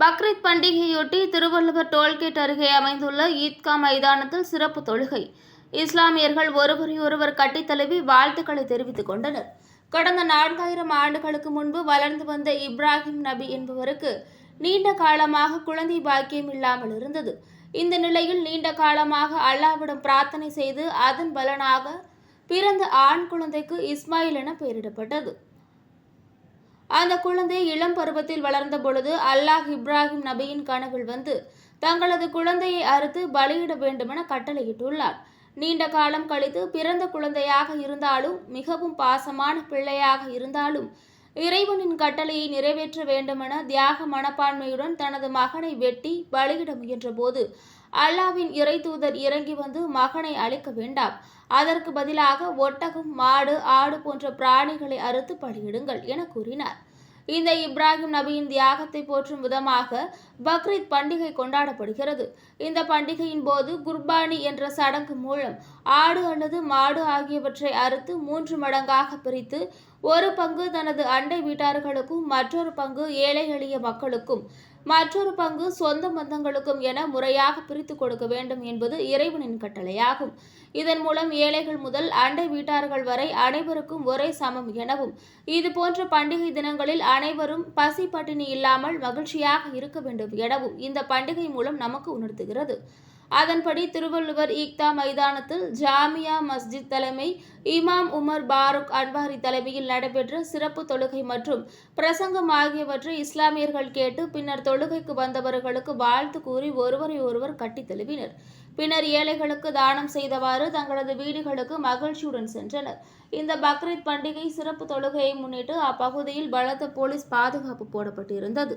Bakrid பண்டிகையொட்டி Thiruvalluvar tollgate அருகே அமைந்துள்ள ஈத்கா மைதானத்தில் சிறப்பு தொழுகை. இஸ்லாமியர்கள் ஒருவரையொருவர் கட்டித்தழுவி வாழ்த்துக்களை தெரிவித்துக் கொண்டனர். கடந்த நான்காயிரம் ஆண்டுகளுக்கு முன்பு வளர்ந்து வந்த இப்ராஹிம் நபி என்பவருக்கு நீண்ட காலமாக குழந்தை பாக்கியம் இல்லாமல் இருந்தது. இந்த நிலையில் நீண்ட காலமாக அல்லாவிடம் பிரார்த்தனை செய்து அதன் பலனாக பிறந்த ஆண் குழந்தைக்கு இஸ்மாயில் என பெயரிடப்பட்டது. அந்த குழந்தை இளம் பருவத்தில் வளர்ந்த பொழுது அல்லாஹ் இப்ராஹிம் நபியின் கனவில் வந்து தங்களது குழந்தையை அறுத்து பலியிட வேண்டுமென கட்டளையிட்டுள்ளார். நீண்ட காலம் கழித்து பிறந்த குழந்தையாக இருந்தாலும் மிகவும் பாசமான பிள்ளையாக இருந்தாலும் இறைவனின் கட்டளையை நிறைவேற்ற வேண்டுமென தியாக மனப்பான்மையுடன் தனது மகனை வெட்டி பலியிட முயன்றபோது அல்லாவின் இறை தூதர் இறங்கி வந்து மகனை அழிக்க வேண்டாம். அதற்கு பதிலாக ஒட்டகம் மாடு ஆடு போன்ற பிராணிகளை அறுத்து பலியிடுங்கள் என கூறினார். இந்த இப்ராஹிம் நபியின் தியாகத்தை போற்றும் விதமாக பக்ரீத் பண்டிகை கொண்டாடப்படுகிறது. இந்த பண்டிகையின் போது குர்பானி என்ற சடங்கு மூலம் ஆடு அல்லது மாடு ஆகியவற்றை அறுத்து மூன்று மடங்காக பிரித்து ஒரு பங்கு தனது அண்டை வீட்டார்களுக்கும் மற்றொரு பங்கு ஏழை எளிய மக்களுக்கும் மற்றொரு பங்கு சொந்த பந்தங்களுக்கும் என முறையாக பிரித்து கொடுக்க வேண்டும் என்பது இறைவனின் கட்டளையாகும். இதன் மூலம் ஏழைகள் முதல் அண்டை வீட்டார்கள் வரை அனைவருக்கும் ஒரே சமம் எனவும் இது போன்ற பண்டிகை தினங்களில் அனைவரும் பசி பட்டினி இல்லாமல் மகிழ்ச்சியாக இருக்க வேண்டும் எனவும் இந்த பண்டிகை மூலம் நமக்கு உணர்த்துகிறது. அதன்படி திருவள்ளுவர் ஈக்தா மைதானத்தில் ஜாமியா மஸ்ஜித் தலைமை இமாம் உமர் பாருக் அன்வாரி தலைமையில் நடைபெற்ற சிறப்பு தொழுகை மற்றும் பிரசங்கம் ஆகியவற்றை இஸ்லாமியர்கள் கேட்டு பின்னர் தொழுகைக்கு வந்தவர்களுக்கு வாழ்த்து கூறி ஒருவரை ஒருவர் கட்டித் தழுவினர் பின்னர் ஏழைகளுக்கு தானம் செய்தவாறு தங்களது வீடுகளுக்கு மகிழ்ச்சியுடன் சென்றனர். இந்த பக்ரீத் பண்டிகை சிறப்பு தொழுகையை முன்னிட்டு அப்பகுதியில் பலத்த போலீஸ் பாதுகாப்பு போடப்பட்டிருந்தது.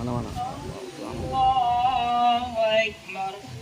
Mana mana. Allahu Akbar.